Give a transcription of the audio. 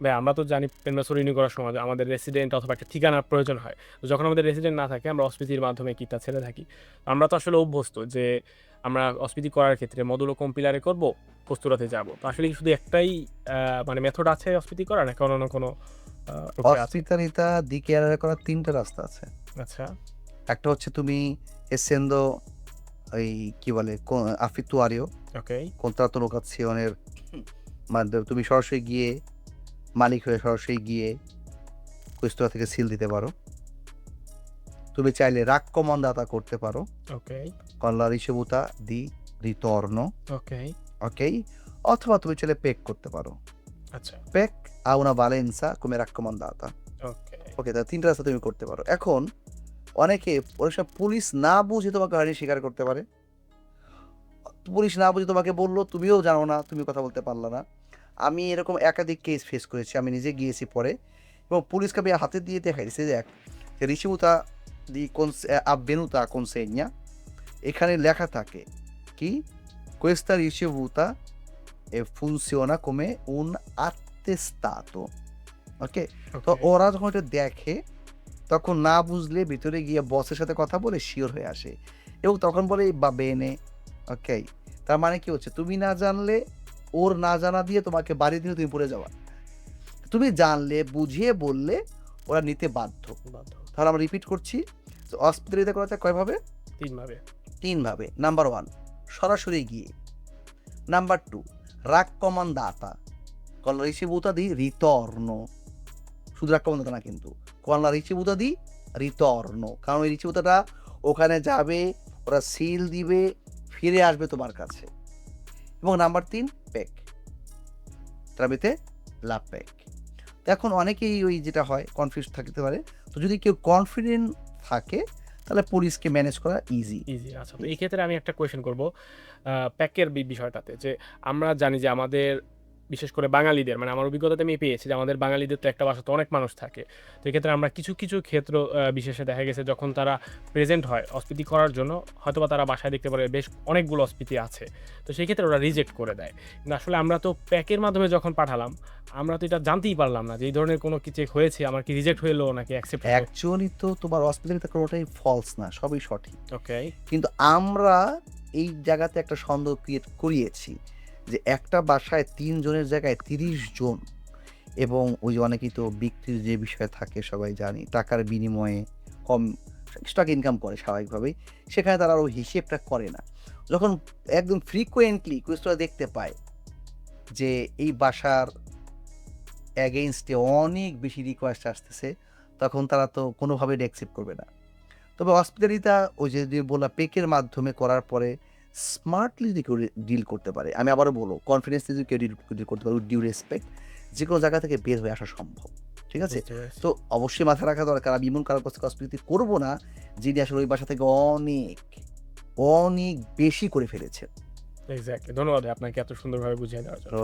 ভাই আমরা তো জানি পেনমেসর রিনিউ করার সময় আমাদের রেসিডেন্ট অথবা একটা ঠিকানার প্রয়োজন হয়। তো যখন আমাদের রেসিডেন্ট না থাকে আমরা অস্পিতির মাধ্যমে কিটটা ছেড়ে থাকি? আমরা তো আসলে অভ্যস্ত যে আমরা অস্পিতি করার ক্ষেত্রে মদুলো কম্পিলারে করব? কস্তুরাতে যাব। তো আসলে শুধু একটাই মানে মেথড আছে অস্পিতি করার অন্য কোনো আহ, উপায় আছে? হসপিটালিতা দি করার তিনটা রাস্তা আছে। আচ্ছা। একটা হচ্ছে তুমি এসেন্দো এই কি বলে আফিতুয়ারিও ওকে কন্ট্রাতো লোকাচ্ছিয়নের মাধ্যমে তুমি সরাসরি গিয়ে মালিক হয়ে সরাসরি গিয়ে কুইস্তরা থেকে সিল দিতে পারো। তুমি চাইলে রাগ কমান্দাতা করতে পারো। ওকে la ricevuta di ritorno ওকে অথবা তুমি চাইলে পেক করতে পারো। আচ্ছা। পেক a una valenza come raccomandata ওকে ওকে তা তিনটা রাস্তা তুমি করতে পারো। এখন অনেকে অনেক সময় পুলিশ না বুঝে তোমাকে হয়রানি স্বীকার করতে পারে। পুলিশ না বুঝে তোমাকে বলল তুমিও জানো না তুমি কথা বলতে পারলা না। আমি এরকম একাধিক কেস ফেস করেছি আমি নিজে গিয়েছি পরে। এবং পুলিশকে আমি হাতে দিয়ে দেখাই দিয়েছি দেখ রিসিবুতা দি কোন আবেনুতা কনসেগনা এখানে লেখা থাকে কি questa ricevuta e funziona come un attestato ওকে তো ওরা যখন এটা দেখে তখন না বুঝলে ভিতরে গিয়ে বসের সাথে কথা বলে শিওর হয়ে আসে। এবং তখন বলে বা বেনে ওকে তার মানে কি হচ্ছে? তুমি না জানলে ওর না জানা দিয়ে তোমাকে বাড়ি দিয়ে তুমি পড়ে যাওয়া তুমি জানলে বুঝিয়ে বললে ওরা নিতে বাধ্য। তাহলে আমরা রিপিট করছি। হসপিটালিতে করা যায় কয়ভাবে তিনভাবে তিনভাবে নাম্বার ওয়ান সরাসরি গিয়ে। নাম্বার টু রাক্কমান্দাতা con la ricevuta di ritorno শুধু রাক্কমান্দাতা না কিন্তু। la ricevuta di ritorno কারণ ওই রিচিবুতাটা ওখানে যাবে ওরা সিল দিবে ফিরে আসবে তোমার কাছে। এবং নাম্বার তিন পেক তারাবিতে লাভ পেক তো এখন অনেকেই ওই যেটা হয় কনফিউজ থাকতে পারে। তো যদি কেউ কনফিডেন্ট থাকে, তাহলে পুলিশকে ম্যানেজ করা ইজি ইজি আচ্ছা। তো এই ক্ষেত্রে আমি একটা কোয়েশ্চেন করব প্যাকের বিষয়টাতে যে আমরা জানি যে আমাদের বিশেষ করে বাঙালিদের মানে আমার অভিজ্ঞতাতে আমি পেয়েছি যে আমাদের বাঙালিদের তো একটা বাসাতে অনেক মানুষ থাকে। তো এক্ষেত্রে আমরা কিছু কিছু ক্ষেত্র বিশেষে দেখা গেছে যখন তারা প্রেজেন্ট হয় অস্পিতি করার জন্য হয়তোবা তারা বাসায় দেখতে পারে বেশ অনেকগুলো অস্পিতি আছে। তো সেই ক্ষেত্রে ওরা রিজেক্ট করে দেয়। কিন্তু আসলে আমরা তো প্যাকের মাধ্যমে যখন পাঠালাম আমরা তো এটা জানতেই পারলাম না যে এই ধরনের কোনো কিছু হয়েছে আমার কি রিজেক্ট হলো নাকি অ্যাকসেপ্ট অ্যাকচুয়ালি তো তোমার হসপিটালিতে কোনোটাই ফলস না সবই সঠিক। ওকে কিন্তু আমরা এই জায়গাতে একটা সন্দেহ ক্রিয়েট করিয়েছি যে একটা বাসায় তিনজনের জায়গায় তিরিশ জন এবং ওই অনেকেই তো বিক্রির যে বিষয় থাকে, সবাই জানি, টাকার বিনিময়ে কম স্টক ইনকাম করে স্বাভাবিকভাবেই, সেখানে তারা ওই হিসেবটা করে না। যখন একদম ফ্রিকোয়েন্টলি কুইস্টরা দেখতে পায় যে এই বাসার অ্যাগেইনস্টে অনেক বেশি রিকোয়েস্ট আসতেছে, তখন তারা তো কোনোভাবে অ্যাকসেপ্ট করবে না। তবে হসপিটালিটা ওই যে বলা পেকের মাধ্যমে করার পরে স্মার্টলি ডিল করতে পারে আমি আবারও বলব কনফিডেন্স যদি কেউ ডিল করতে পারে ডিউ রেসপেক্ট যে কোনো জায়গা থেকে বের হয়ে আসা সম্ভব ঠিক আছে? তো অবশ্যই মাথায় রাখা দরকার আমি এমন কারোর কাছে অস্বীকৃতি করব না যিনি আসলে ওই বাসা থেকে অনেক অনেক বেশি করে ফেলেছে এক্স্যাক্টলি ধন্যবাদ আপনাকে এত সুন্দরভাবে বুঝিয়ে দেওয়ার জন্য।